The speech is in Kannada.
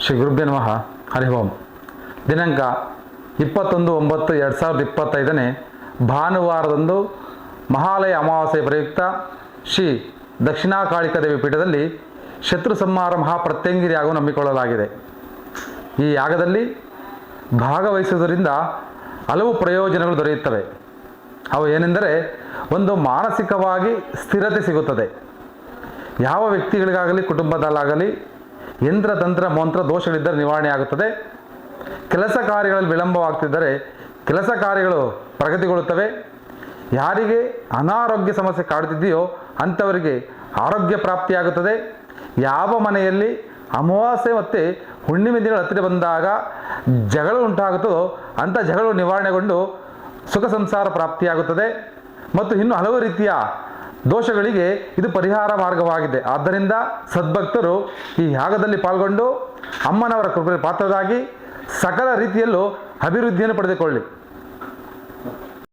ಶ್ರೀ ಗುರುಭ್ಯ ನಮಃ. ಹರಿ ಓಂ. ದಿನಾಂಕ ಇಪ್ಪತ್ತೊಂದು ಒಂಬತ್ತು ಎರಡು ಸಾವಿರದ ಇಪ್ಪತ್ತೈದನೇ ಭಾನುವಾರದಂದು ಮಹಾಲಯ ಅಮಾವಾಸ್ಯೆ ಪ್ರಯುಕ್ತ ಶ್ರೀ ದಕ್ಷಿಣಾಕಾಳಿಕ ದೇವಿ ಪೀಠದಲ್ಲಿ ಶತ್ರು ಸಂಹಾರ ಮಹಾಪ್ರತ್ಯಂಗಿರಿ ಯಾಗವು ನಂಬಿಕೊಳ್ಳಲಾಗಿದೆ. ಈ ಯಾಗದಲ್ಲಿ ಭಾಗವಹಿಸುವುದರಿಂದ ಹಲವು ಪ್ರಯೋಜನಗಳು ದೊರೆಯುತ್ತವೆ. ಅವು ಏನೆಂದರೆ ಒಂದು ಮಾನಸಿಕವಾಗಿ ಸ್ಥಿರತೆ ಸಿಗುತ್ತದೆ. ಯಾವ ವ್ಯಕ್ತಿಗಳಿಗಾಗಲಿ, ಕುಟುಂಬದಲ್ಲಾಗಲಿ ಯಂತ್ರ ತಂತ್ರ ಮಂತ್ರ ದೋಷಗಳಿದ್ದರೆ ನಿವಾರಣೆ ಆಗುತ್ತದೆ. ಕೆಲಸ ಕಾರ್ಯಗಳಲ್ಲಿ ವಿಳಂಬವಾಗ್ತಿದ್ದರೆ ಕೆಲಸ ಕಾರ್ಯಗಳು ಪ್ರಗತಿಗೊಳ್ಳುತ್ತವೆ. ಯಾರಿಗೆ ಅನಾರೋಗ್ಯ ಸಮಸ್ಯೆ ಕಾಡುತ್ತಿದೆಯೋ ಅಂಥವರಿಗೆ ಆರೋಗ್ಯ ಪ್ರಾಪ್ತಿಯಾಗುತ್ತದೆ. ಯಾವ ಮನೆಯಲ್ಲಿ ಅಮಾವಾಸ್ಯೆ ಮತ್ತು ಹುಣ್ಣಿಮೆ ದಿನಗಳು ಹತ್ತಿರ ಬಂದಾಗ ಜಗಳ ಉಂಟಾಗುತ್ತದೋ ಅಂಥ ಜಗಳು ನಿವಾರಣೆಗೊಂಡು ಸುಖ ಸಂಸಾರ ಪ್ರಾಪ್ತಿಯಾಗುತ್ತದೆ. ಮತ್ತು ಇನ್ನು ಹಲವು ರೀತಿಯ ದೋಷಗಳಿಗೆ ಇದು ಪರಿಹಾರ ಮಾರ್ಗವಾಗಿದೆ. ಆದ್ದರಿಂದ ಸದ್ಭಕ್ತರು ಈ ಯಾಗದಲ್ಲಿ ಪಾಲ್ಗೊಂಡು ಅಮ್ಮನವರ ಕೃಪೆ ಪಾತ್ರರಾಗಿ ಸಕಲ ರೀತಿಯಲ್ಲೂ ಅಭಿವೃದ್ಧಿಯನ್ನು ಪಡೆದುಕೊಳ್ಳಿ.